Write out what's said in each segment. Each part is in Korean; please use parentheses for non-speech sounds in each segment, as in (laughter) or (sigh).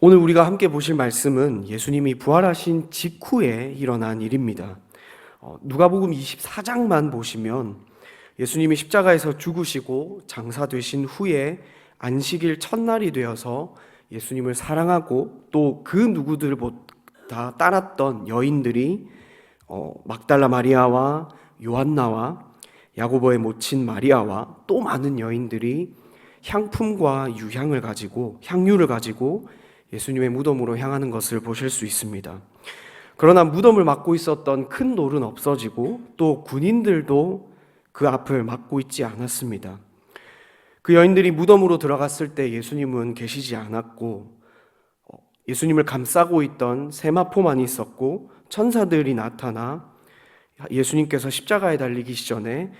오늘 우리가 함께 보실 말씀은 예수님이 부활하신 직후에 일어난 일입니다. 어, 누가복음 24장만 보시면 예수님이 십자가에서 죽으시고 장사되신 후에 안식일 첫날이 되어서 예수님을 사랑하고 또 그 누구들보다 따랐던 여인들이 어, 막달라 마리아와 요한나와 야고보의 모친 마리아와 또 많은 여인들이 향품과 유향을 가지고 향유를 가지고 예수님의 무덤으로 향하는 것을 보실 수 있습니다. 그러나 무덤을 막고 있었던 큰 돌은 없어지고 또 군인들도 그 앞을 막고 있지 않았습니다. 그 여인들이 무덤으로 들어갔을 때 예수님은 계시지 않았고 어, 예수님을 감싸고 있던 세마포만 있었고 천사들이 나타나 예수님께서 십자가에 달리기 전에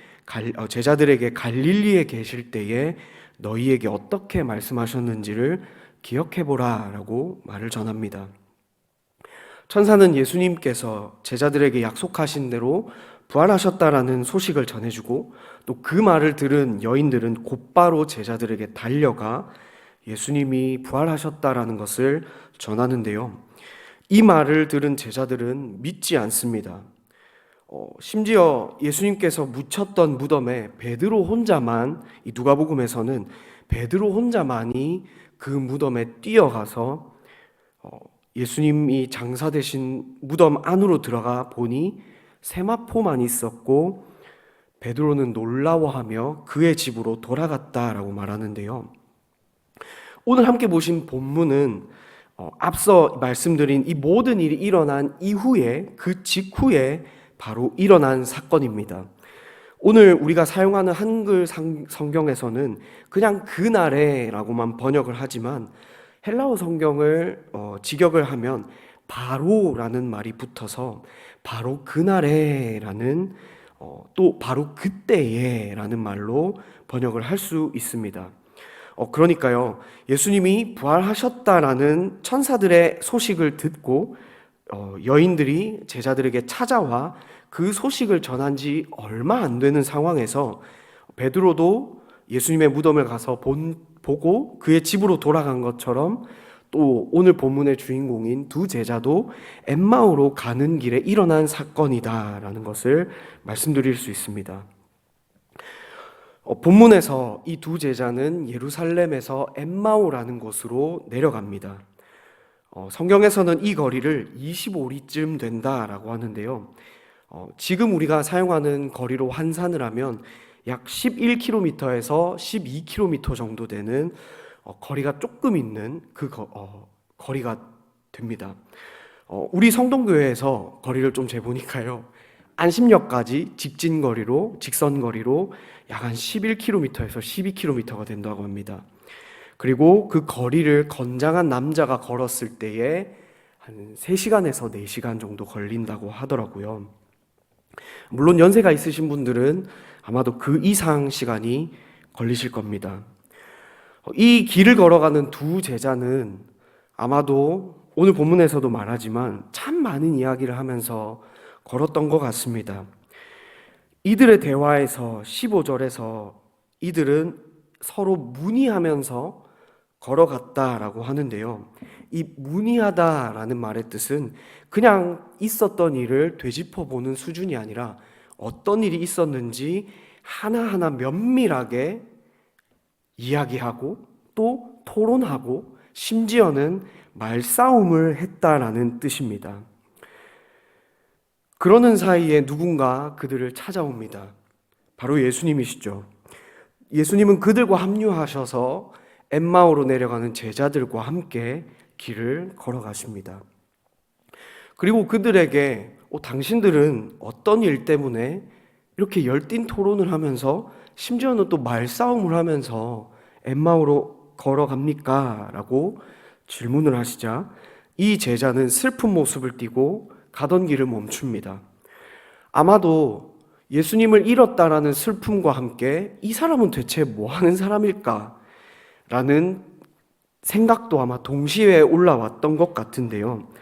어, 제자들에게 갈릴리에 계실 때에 너희에게 어떻게 말씀하셨는지를 기억해 보라 라고 말을 전합니다. 천사는 예수님께서 제자들에게 약속하신 대로 부활하셨다라는 소식을 전해주고 또 그 말을 들은 여인들은 곧바로 제자들에게 달려가 예수님이 부활하셨다라는 것을 전하는데요. 이 말을 들은 제자들은 믿지 않습니다. 어, 심지어 예수님께서 묻혔던 무덤에 베드로 혼자만 이 누가복음에서는 베드로 혼자만이 그 무덤에 뛰어가서 어, 예수님이 장사되신 무덤 안으로 들어가 보니 세마포만 있었고 베드로는 놀라워하며 그의 집으로 돌아갔다라고 말하는데요. 오늘 함께 보신 본문은 어, 앞서 말씀드린 이 모든 일이 일어난 이후에 그 직후에 바로 일어난 사건입니다. 오늘 우리가 사용하는 한글 성경에서는 그냥 그날에라고만 번역을 하지만 헬라어 성경을 어, 직역을 하면 바로라는 말이 붙어서 바로 그날에라는 어, 또 바로 그때에라는 말로 번역을 할 수 있습니다. 어, 그러니까요, 예수님이 부활하셨다라는 천사들의 소식을 듣고 어, 여인들이 제자들에게 찾아와 그 소식을 전한 지 얼마 안 되는 상황에서 베드로도 예수님의 무덤을 가서 본, 보고 그의 집으로 돌아간 것처럼 또 오늘 본문의 주인공인 두 제자도 엠마오로 가는 길에 일어난 사건이다라는 것을 말씀드릴 수 있습니다. 어, 본문에서 이 두 제자는 예루살렘에서 엠마오라는 곳으로 내려갑니다. 어, 성경에서는 이 거리를 25리쯤 된다라고 하는데요. 어, 지금 우리가 사용하는 거리로 환산을 하면 약 11km에서 12km 정도 되는 어, 거리가 조금 있는 그 거, 어, 거리가 됩니다. 어, 우리 성동교회에서 거리를 좀 재보니까요. 안심역까지 직진 거리로 직선 거리로 약 한 11km에서 12km가 된다고 합니다. 그리고 그 거리를 건장한 남자가 걸었을 때에 한 3시간에서 4시간 정도 걸린다고 하더라고요. 물론 연세가 있으신 분들은 아마도 그 이상 시간이 걸리실 겁니다. 이 길을 걸어가는 두 제자는 아마도 오늘 본문에서도 말하지만 참 많은 이야기를 하면서 걸었던 것 같습니다. 이들의 대화에서 15절에서 이들은 서로 문의하면서 걸어갔다라고 하는데요. 이 문의하다라는 말의 뜻은 그냥 있었던 일을 되짚어 보는 수준이 아니라 어떤 일이 있었는지 하나하나 면밀하게 이야기하고 또 토론하고 심지어는 말싸움을 했다라는 뜻입니다. 그러는 사이에 누군가 그들을 찾아옵니다. 바로 예수님이시죠. 예수님은 그들과 합류하셔서 엠마오로 내려가는 제자들과 함께 길을 걸어가십니다. 그리고 그들에게 어, 당신들은 어떤 일 때문에 이렇게 열띤 토론을 하면서 심지어는 또 말싸움을 하면서 엠마오로 걸어갑니까? 라고 질문을 하시자 이 제자는 슬픈 모습을 띠고 가던 길을 멈춥니다. 아마도 예수님을 잃었다라는 슬픔과 함께 이 사람은 대체 뭐 하는 사람일까? 라는 생각도 아마 동시에 올라왔던 것 같은데요.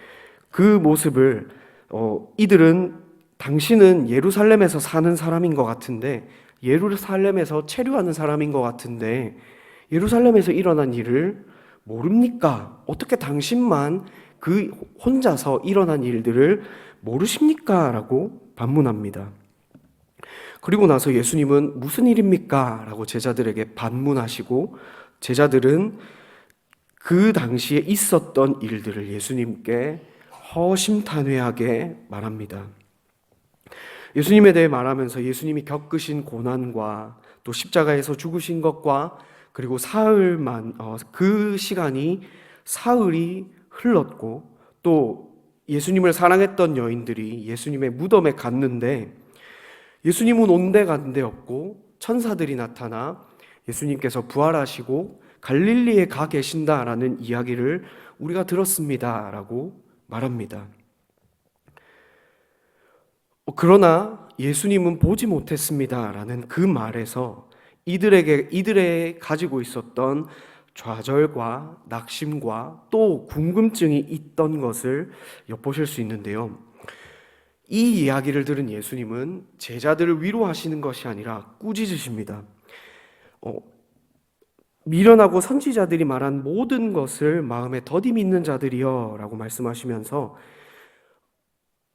그 모습을 어, 이들은 당신은 예루살렘에서 사는 사람인 것 같은데 예루살렘에서 체류하는 사람인 것 같은데 예루살렘에서 일어난 일을 모릅니까? 어떻게 당신만 그 혼자서 일어난 일들을 모르십니까? 라고 반문합니다. 그리고 나서 예수님은 무슨 일입니까? 라고 제자들에게 반문하시고 제자들은 그 당시에 있었던 일들을 예수님께 허심탄회하게 말합니다. 예수님에 대해 말하면서 예수님이 겪으신 고난과 또 십자가에서 죽으신 것과 그리고 사흘만 어, 그 시간이 사흘이 흘렀고 또 예수님을 사랑했던 여인들이 예수님의 무덤에 갔는데 예수님은 온데 간데 없고 천사들이 나타나 예수님께서 부활하시고 갈릴리에 가 계신다라는 이야기를 우리가 들었습니다라고 말합니다. 어, 그러나 예수님은 보지 못했습니다라는 그 말에서 이들에게 이들의 가지고 있었던 좌절과 낙심과 또 궁금증이 있던 것을 엿보실 수 있는데요. 이 이야기를 들은 예수님은 제자들을 위로하시는 것이 아니라 꾸짖으십니다. 어, 미련하고 선지자들이 말한 모든 것을 마음에 더디 믿는 자들이여 라고 말씀하시면서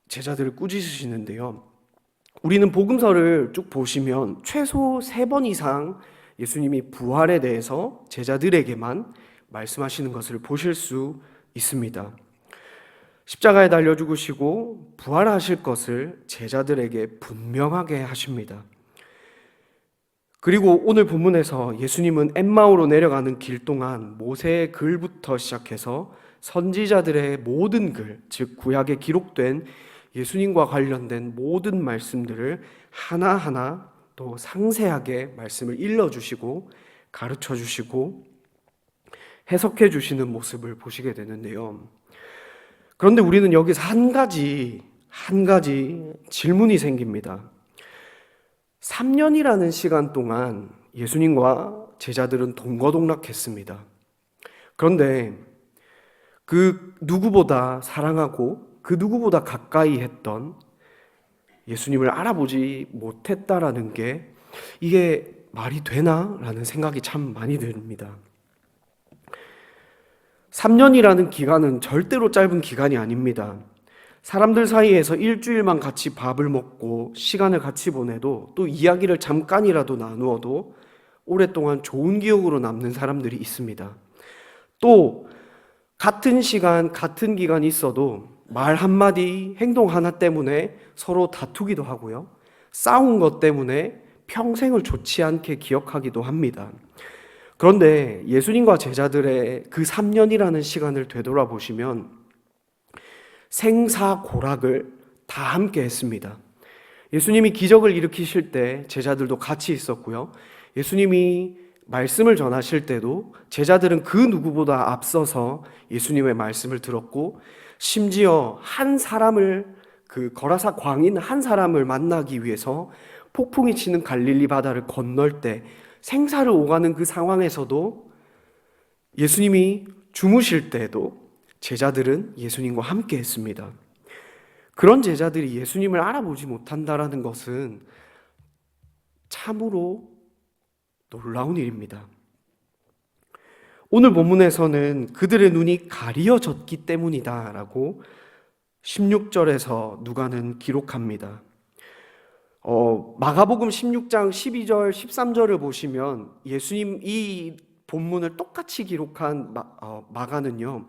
제자들을 꾸짖으시는데요. 우리는 복음서를 쭉 보시면 최소 세 번 이상 예수님이 부활에 대해서 제자들에게만 말씀하시는 것을 보실 수 있습니다. 십자가에 달려 죽으시고 부활하실 것을 제자들에게 분명하게 하십니다. 그리고 오늘 본문에서 예수님은 엠마오로 내려가는 길 동안 모세의 글부터 시작해서 선지자들의 모든 글, 즉 구약에 기록된 예수님과 관련된 모든 말씀들을 하나하나 또 상세하게 말씀을 일러 주시고 가르쳐 주시고 해석해 주시는 모습을 보시게 되는데요. 그런데 우리는 여기서 한 가지, 한 가지 질문이 생깁니다. 3년이라는 시간 동안 예수님과 제자들은 동거동락했습니다. 그런데 그 누구보다 사랑하고 그 누구보다 가까이 했던 예수님을 알아보지 못했다라는 게 이게 말이 되나? 라는 생각이 참 많이 듭니다. 3년이라는 기간은 절대로 짧은 기간이 아닙니다. 사람들 사이에서 일주일만 같이 밥을 먹고 시간을 같이 보내도 또 이야기를 잠깐이라도 나누어도 오랫동안 좋은 기억으로 남는 사람들이 있습니다. 또 같은 시간, 같은 기간 있어도 말 한마디, 행동 하나 때문에 서로 다투기도 하고요. 싸운 것 때문에 평생을 좋지 않게 기억하기도 합니다. 그런데 예수님과 제자들의 그 3년이라는 시간을 되돌아보시면 생사고락을 다 함께 했습니다. 예수님이 기적을 일으키실 때 제자들도 같이 있었고요. 예수님이 말씀을 전하실 때도 제자들은 그 누구보다 앞서서 예수님의 말씀을 들었고 심지어 한 사람을 그 거라사 광인 한 사람을 만나기 위해서 폭풍이 치는 갈릴리 바다를 건널 때 생사를 오가는 그 상황에서도 예수님이 주무실 때에도 제자들은 예수님과 함께 했습니다. 그런 제자들이 예수님을 알아보지 못한다라는 것은 참으로 놀라운 일입니다. 오늘 본문에서는 그들의 눈이 가리어졌기 때문이다라고 16절에서 누가는 기록합니다. 어, 마가복음 16장 12절, 13절을 보시면 예수님 이 본문을 똑같이 기록한 마, 어, 마가는요,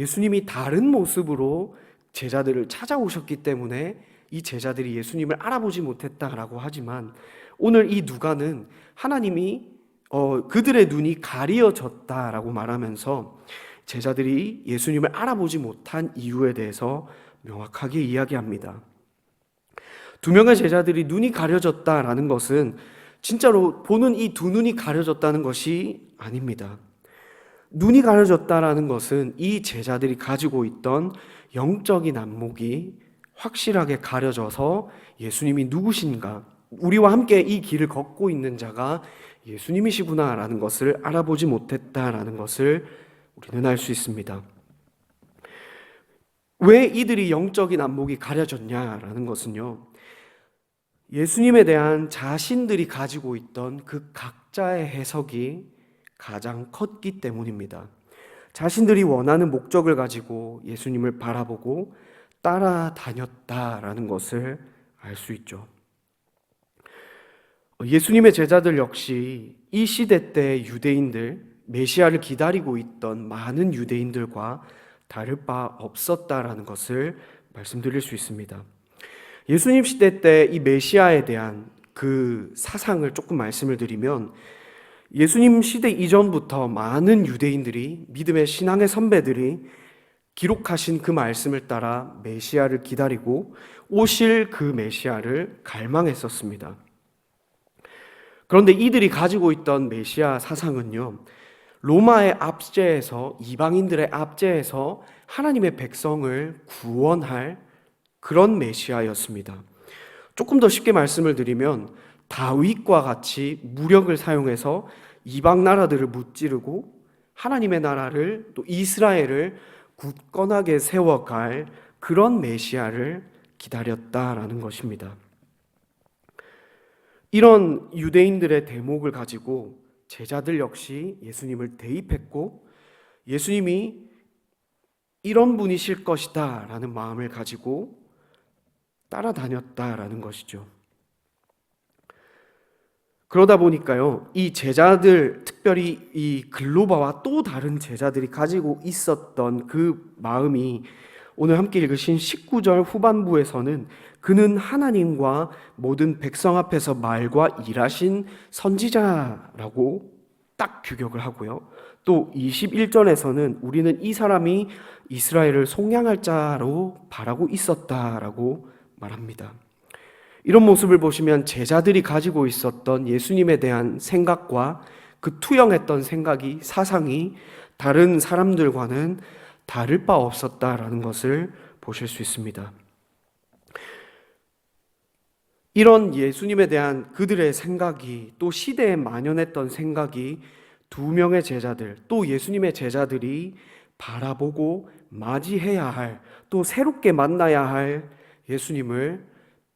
예수님이 다른 모습으로 제자들을 찾아오셨기 때문에 이 제자들이 예수님을 알아보지 못했다라고 하지만 오늘 이 누가는 하나님이 어, 그들의 눈이 가리어졌다라고 말하면서 제자들이 예수님을 알아보지 못한 이유에 대해서 명확하게 이야기합니다. 두 명의 제자들이 눈이 가려졌다라는 것은 진짜로 보는 이 두 눈이 가려졌다는 것이 아닙니다. 눈이 가려졌다라는 것은 이 제자들이 가지고 있던 영적인 안목이 확실하게 가려져서 예수님이 누구신가, 우리와 함께 이 길을 걷고 있는 자가 예수님이시구나라는 것을 알아보지 못했다라는 것을 우리는 알 수 있습니다. 왜 이들이 영적인 안목이 가려졌냐라는 것은요. 예수님에 대한 자신들이 가지고 있던 그 각자의 해석이 가장 컸기 때문입니다. 자신들이 원하는 목적을 가지고 예수님을 바라보고 따라다녔다라는 것을 알 수 있죠. 예수님의 제자들 역시 이 시대 때 유대인들, 메시아를 기다리고 있던 많은 유대인들과 다를 바 없었다라는 것을 말씀드릴 수 있습니다. 예수님 시대 때 이 메시아에 대한 그 사상을 조금 말씀을 드리면 예수님 시대 이전부터 많은 유대인들이 믿음의 신앙의 선배들이 기록하신 그 말씀을 따라 메시아를 기다리고 오실 그 메시아를 갈망했었습니다. 그런데 이들이 가지고 있던 메시아 사상은요, 로마의 압제에서, 이방인들의 압제에서 하나님의 백성을 구원할 그런 메시아였습니다. 조금 더 쉽게 말씀을 드리면, 다윗과 같이 무력을 사용해서 이방 나라들을 무찌르고 하나님의 나라를 또 이스라엘을 굳건하게 세워갈 그런 메시아를 기다렸다라는 것입니다. 이런 유대인들의 대목을 가지고 제자들 역시 예수님을 대입했고 예수님이 이런 분이실 것이다 라는 마음을 가지고 따라다녔다라는 것이죠. 그러다 보니까요, 이 제자들, 특별히 이 글로바와 또 다른 제자들이 가지고 있었던 그 마음이 오늘 함께 읽으신 19절 후반부에서는 그는 하나님과 모든 백성 앞에서 말과 일하신 선지자라고 딱 규격을 하고요. 또 21절에서는 우리는 이 사람이 이스라엘을 속량할 자로 바라고 있었다라고 말합니다. 이런 모습을 보시면 제자들이 가지고 있었던 예수님에 대한 생각과 그 투영했던 생각이 사상이 다른 사람들과는 다를 바 없었다라는 것을 보실 수 있습니다. 이런 예수님에 대한 그들의 생각이 또 시대에 만연했던 생각이 두 명의 제자들 또 예수님의 제자들이 바라보고 맞이해야 할 또 새롭게 만나야 할 예수님을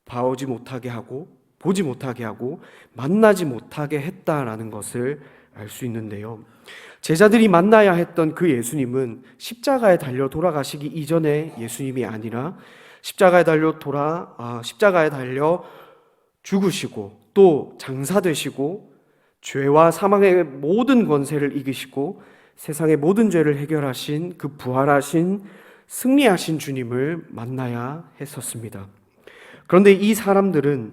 봐오지 못하게 하고 보지 못하게 하고 만나지 못하게 했다라는 것을 알 수 있는데요. 제자들이 만나야 했던 그 예수님은 십자가에 달려 돌아가시기 이전에 예수님이 아니라 십자가에 달려 돌아 아, 십자가에 달려 죽으시고 또 장사되시고 죄와 사망의 모든 권세를 이기시고 세상의 모든 죄를 해결하신 그 부활하신 승리하신 주님을 만나야 했었습니다. 그런데 이 사람들은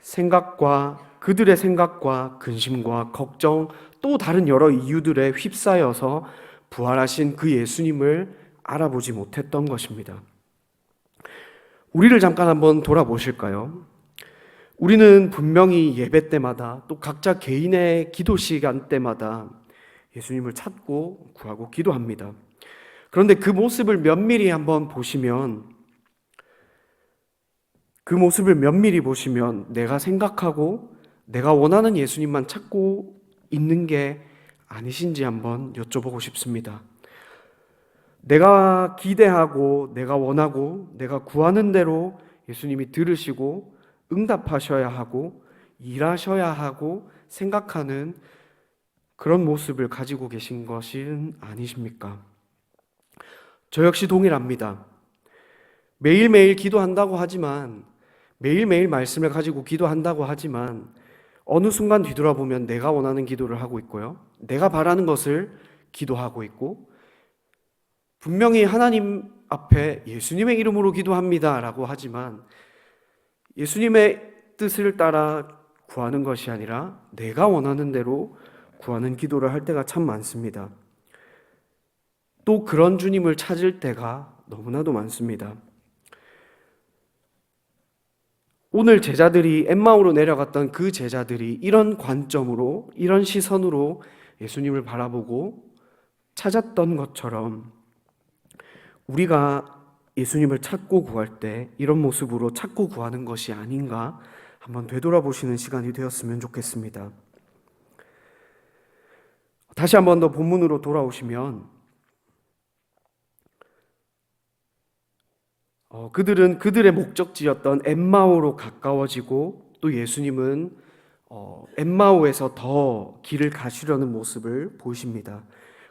생각과 그들의 생각과 근심과 걱정 또 다른 여러 이유들에 휩싸여서 부활하신 그 예수님을 알아보지 못했던 것입니다. 우리를 잠깐 한번 돌아보실까요? 우리는 분명히 예배 때마다 또 각자 개인의 기도 시간 때마다 예수님을 찾고 구하고 기도합니다. 그런데 그 모습을 면밀히 한번 보시면 그 모습을 면밀히 보시면 내가 생각하고 내가 원하는 예수님만 찾고 있는 게 아니신지 한번 여쭤보고 싶습니다. 내가 기대하고 내가 원하고 내가 구하는 대로 예수님이 들으시고 응답하셔야 하고 일하셔야 하고 생각하는 그런 모습을 가지고 계신 것은 아니십니까? 저 역시 동일합니다. 매일매일 기도한다고 하지만 매일매일 말씀을 가지고 기도한다고 하지만 어느 순간 뒤돌아보면 내가 원하는 기도를 하고 있고요. 내가 바라는 것을 기도하고 있고 분명히 하나님 앞에 예수님의 이름으로 기도합니다라고 하지만 예수님의 뜻을 따라 구하는 것이 아니라 내가 원하는 대로 구하는 기도를 할 때가 참 많습니다. 또 그런 주님을 찾을 때가 너무나도 많습니다. 오늘 제자들이 엠마오로 내려갔던 그 제자들이 이런 관점으로 이런 시선으로 예수님을 바라보고 찾았던 것처럼 우리가 예수님을 찾고 구할 때 이런 모습으로 찾고 구하는 것이 아닌가 한번 되돌아보시는 시간이 되었으면 좋겠습니다. 다시 한번 더 본문으로 돌아오시면 어, 그들은 그들의 목적지였던 엠마오로 가까워지고 또 예수님은 어, 엠마오에서 더 길을 가시려는 모습을 보십니다.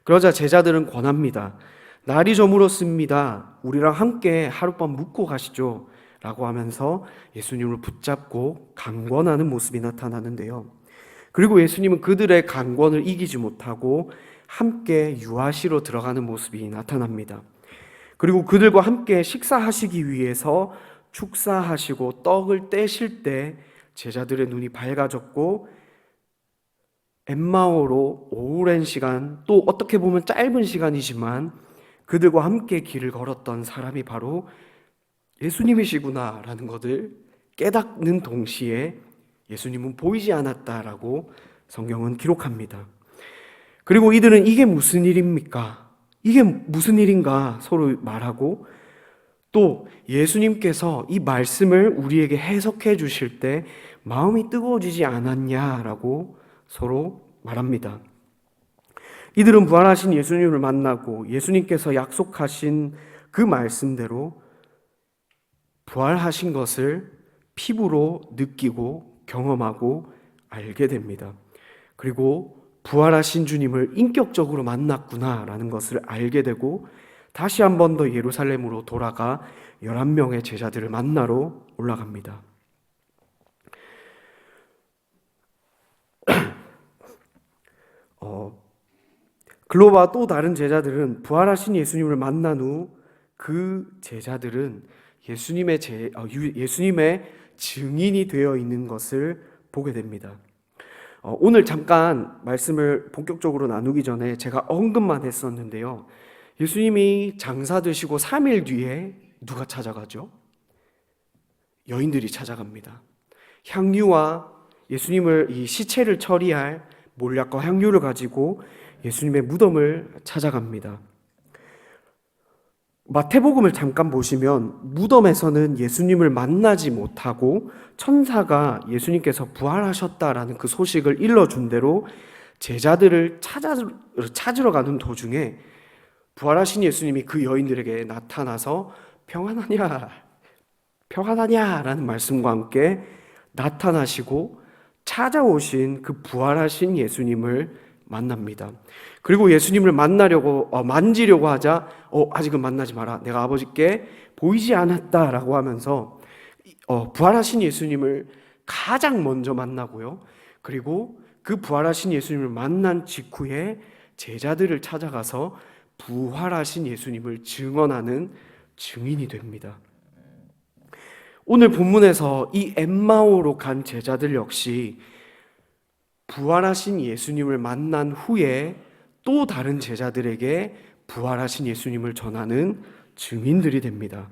그러자 제자들은 권합니다. 날이 저물었습니다. 우리랑 함께 하룻밤 묵고 가시죠. 라고 하면서 예수님을 붙잡고 강권하는 모습이 나타나는데요. 그리고 예수님은 그들의 강권을 이기지 못하고 함께 유아시로 들어가는 모습이 나타납니다. 그리고 그들과 함께 식사하시기 위해서 축사하시고 떡을 떼실 때 제자들의 눈이 밝아졌고 엠마오로 오랜 시간 또 어떻게 보면 짧은 시간이지만 그들과 함께 길을 걸었던 사람이 바로 예수님이시구나라는 것을 깨닫는 동시에 예수님은 보이지 않았다라고 성경은 기록합니다. 그리고 이들은 이게 무슨 일입니까? 이게 무슨 일인가 서로 말하고 또 예수님께서 이 말씀을 우리에게 해석해 주실 때 마음이 뜨거워지지 않았냐라고 서로 말합니다. 이들은 부활하신 예수님을 만나고 예수님께서 약속하신 그 말씀대로 부활하신 것을 피부로 느끼고 경험하고 알게 됩니다. 그리고 부활하신 주님을 인격적으로 만났구나라는 것을 알게 되고 다시 한 번 더 예루살렘으로 돌아가 11명의 제자들을 만나러 올라갑니다. (clears throat) 어, 글로바 또 다른 제자들은 부활하신 예수님을 만난 후 그 제자들은 예수님의 제, 어, 유- 예수님의 증인이 되어 있는 것을 보게 됩니다. 어, 오늘 잠깐 말씀을 본격적으로 나누기 전에 제가 언급만 했었는데요. 예수님이 장사 되시고 3일 뒤에 누가 찾아가죠? 여인들이 찾아갑니다. 향유와 예수님을 이 시체를 처리할 몰약과 향유를 가지고 예수님의 무덤을 찾아갑니다. 마태복음을 잠깐 보시면 무덤에서는 예수님을 만나지 못하고 천사가 예수님께서 부활하셨다라는 그 소식을 일러준 대로 제자들을 찾아, 찾으러 가는 도중에 부활하신 예수님이 그 여인들에게 나타나서 평안하냐, 평안하냐라는 말씀과 함께 나타나시고 찾아오신 그 부활하신 예수님을 만납니다. 그리고 예수님을 만나려고 어, 만지려고 하자 어, 아직은 만나지 마라. 내가 아버지께 보이지 않았다라고 하면서 어, 부활하신 예수님을 가장 먼저 만나고요. 그리고 그 부활하신 예수님을 만난 직후에 제자들을 찾아가서 부활하신 예수님을 증언하는 증인이 됩니다. 오늘 본문에서 이 엠마오로 간 제자들 역시 부활하신 예수님을 만난 후에 또 다른 제자들에게 부활하신 예수님을 전하는 증인들이 됩니다.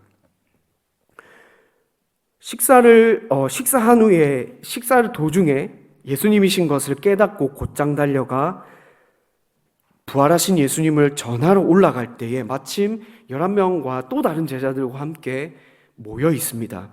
식사를 어, 식사한 후에 식사를 도중에 예수님이신 것을 깨닫고 곧장 달려가 부활하신 예수님을 전하러 올라갈 때에 마침 11명과 또 다른 제자들과 함께 모여 있습니다.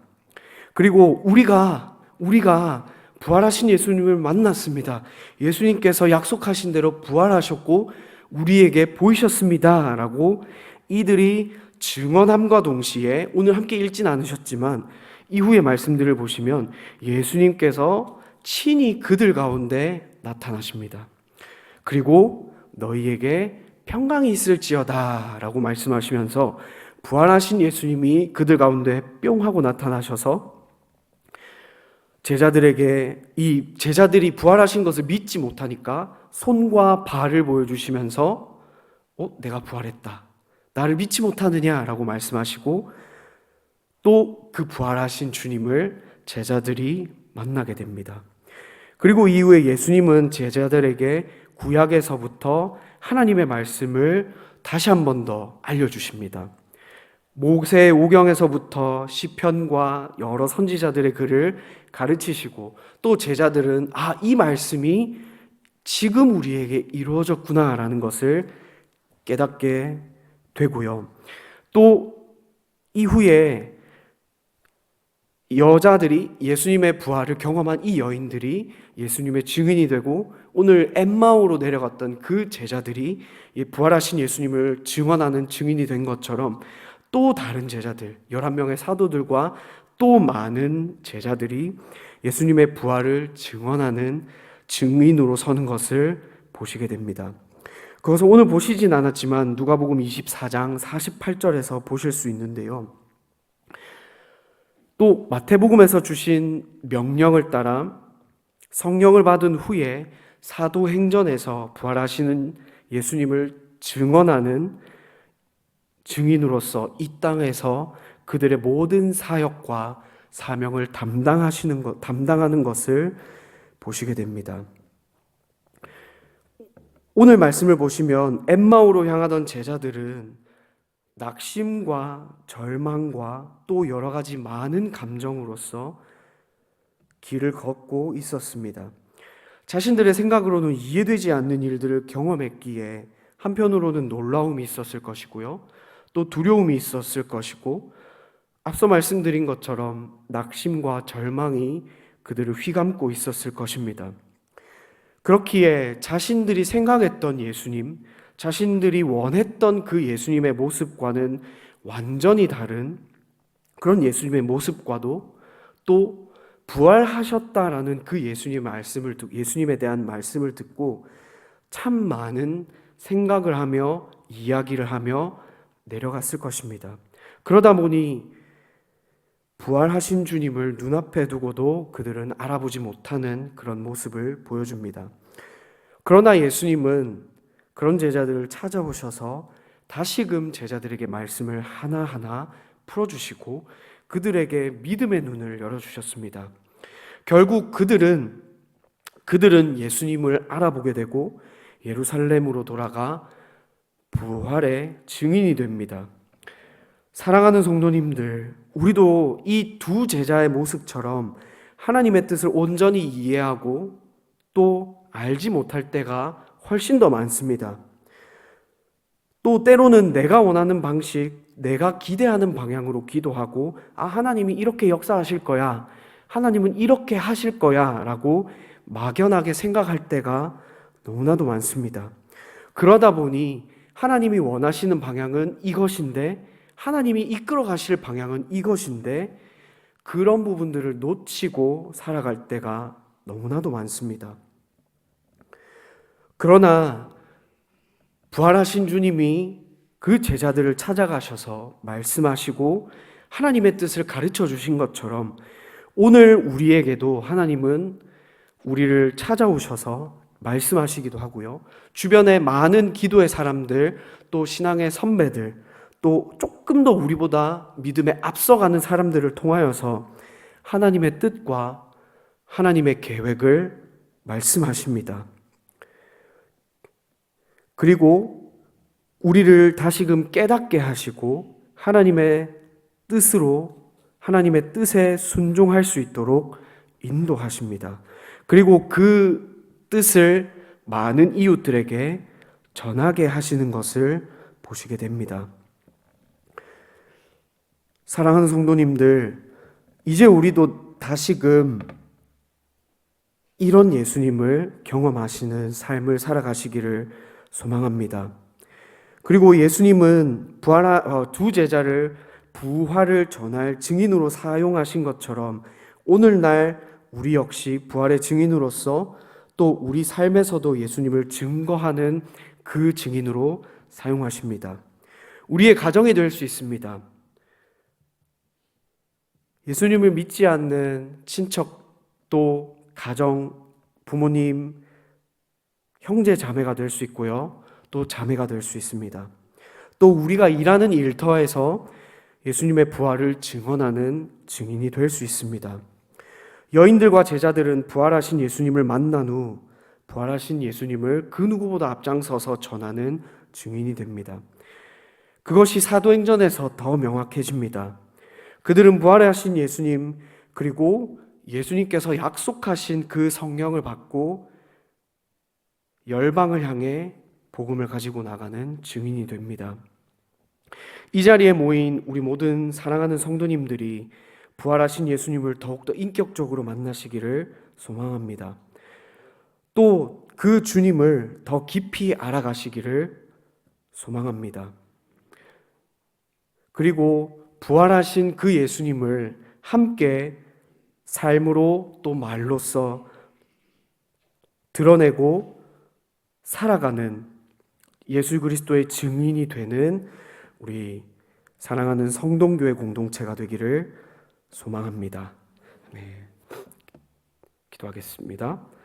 그리고 우리가 우리가 부활하신 예수님을 만났습니다. 예수님께서 약속하신 대로 부활하셨고 우리에게 보이셨습니다 라고 이들이 증언함과 동시에 오늘 함께 읽진 않으셨지만 이후의 말씀들을 보시면 예수님께서 친히 그들 가운데 나타나십니다. 그리고 너희에게 평강이 있을지어다 라고 말씀하시면서 부활하신 예수님이 그들 가운데 뿅 하고 나타나셔서 제자들에게 이 제자들이 부활하신 것을 믿지 못하니까 손과 발을 보여주시면서 어 내가 부활했다 나를 믿지 못하느냐라고 말씀하시고 또 그 부활하신 주님을 제자들이 만나게 됩니다. 그리고 이후에 예수님은 제자들에게 구약에서부터 하나님의 말씀을 다시 한 번 더 알려주십니다. 모세 오경에서부터 시편과 여러 선지자들의 글을 가르치시고 또 제자들은 아, 이 말씀이 지금 우리에게 이루어졌구나라는 것을 깨닫게 되고요. 또 이후에 여자들이 예수님의 부활을 경험한 이 여인들이 예수님의 증인이 되고 오늘 엠마오로 내려갔던 그 제자들이 이 부활하신 예수님을 증언하는 증인이 된 것처럼 또 다른 제자들, 11명의 사도들과 또 많은 제자들이 예수님의 부활을 증언하는 증인으로 서는 것을 보시게 됩니다. 그것을 오늘 보시진 않았지만 누가복음 24장 48절에서 보실 수 있는데요. 또 마태복음에서 주신 명령을 따라 성령을 받은 후에 사도행전에서 부활하시는 예수님을 증언하는 증인으로서 이 땅에서 그들의 모든 사역과 사명을 담당하시는 것, 담당하는 것을 보시게 됩니다. 오늘 말씀을 보시면 엠마오로 향하던 제자들은 낙심과 절망과 또 여러 가지 많은 감정으로서 길을 걷고 있었습니다. 자신들의 생각으로는 이해되지 않는 일들을 경험했기에 한편으로는 놀라움이 있었을 것이고요. 또 두려움이 있었을 것이고 앞서 말씀드린 것처럼 낙심과 절망이 그들을 휘감고 있었을 것입니다. 그렇기에 자신들이 생각했던 예수님, 자신들이 원했던 그 예수님의 모습과는 완전히 다른 그런 예수님의 모습과도 또 부활하셨다라는 그 예수님 말씀을 듣 예수님에 대한 말씀을 듣고 참 많은 생각을 하며 이야기를 하며 내려갔을 것입니다. 그러다 보니 부활하신 주님을 눈앞에 두고도 그들은 알아보지 못하는 그런 모습을 보여줍니다. 그러나 예수님은 그런 제자들을 찾아오셔서 다시금 제자들에게 말씀을 하나하나 풀어주시고 그들에게 믿음의 눈을 열어주셨습니다. 결국 그들은 그들은 예수님을 알아보게 되고 예루살렘으로 돌아가 부활의 증인이 됩니다. 사랑하는 성도님들, 우리도 이 두 제자의 모습처럼 하나님의 뜻을 온전히 이해하고 또 알지 못할 때가 훨씬 더 많습니다. 또 때로는 내가 원하는 방식, 내가 기대하는 방향으로 기도하고, 아, 하나님이 이렇게 역사하실 거야. 하나님은 이렇게 하실 거야. 라고 막연하게 생각할 때가 너무나도 많습니다. 그러다 보니 하나님이 원하시는 방향은 이것인데, 하나님이 이끌어 가실 방향은 이것인데, 그런 부분들을 놓치고 살아갈 때가 너무나도 많습니다. 그러나 부활하신 주님이 그 제자들을 찾아가셔서 말씀하시고 하나님의 뜻을 가르쳐 주신 것처럼 오늘 우리에게도 하나님은 우리를 찾아오셔서 말씀하시기도 하고요. 주변에 많은 기도의 사람들, 또 신앙의 선배들, 또 조금 더 우리보다 믿음에 앞서가는 사람들을 통하여서 하나님의 뜻과 하나님의 계획을 말씀하십니다. 그리고 우리를 다시금 깨닫게 하시고 하나님의 뜻으로 하나님의 뜻에 순종할 수 있도록 인도하십니다. 그리고 그 뜻을 많은 이웃들에게 전하게 하시는 것을 보시게 됩니다. 사랑하는 성도님들, 이제 우리도 다시금 이런 예수님을 경험하시는 삶을 살아가시기를 소망합니다. 그리고 예수님은 부활 어, 두 제자를 부활을 전할 증인으로 사용하신 것처럼 오늘날 우리 역시 부활의 증인으로서 또 우리 삶에서도 예수님을 증거하는 그 증인으로 사용하십니다. 우리의 가정이 될 수 있습니다. 예수님을 믿지 않는 친척 또 가정, 부모님, 형제 자매가 될 수 있고요. 또 자매가 될 수 있습니다. 또 우리가 일하는 일터에서 예수님의 부활을 증언하는 증인이 될 수 있습니다. 여인들과 제자들은 부활하신 예수님을 만난 후 부활하신 예수님을 그 누구보다 앞장서서 전하는 증인이 됩니다. 그것이 사도행전에서 더 명확해집니다. 그들은 부활하신 예수님 그리고 예수님께서 약속하신 그 성령을 받고 열방을 향해 복음을 가지고 나가는 증인이 됩니다. 이 자리에 모인 우리 모든 사랑하는 성도님들이 부활하신 예수님을 더욱더 인격적으로 만나시기를 소망합니다. 또 그 주님을 더 깊이 알아가시기를 소망합니다. 그리고 부활하신 그 예수님을 함께 삶으로 또 말로써 드러내고 살아가는 예수 그리스도의 증인이 되는 우리 사랑하는 성동교회 공동체가 되기를 소망합니다. 네. 기도하겠습니다.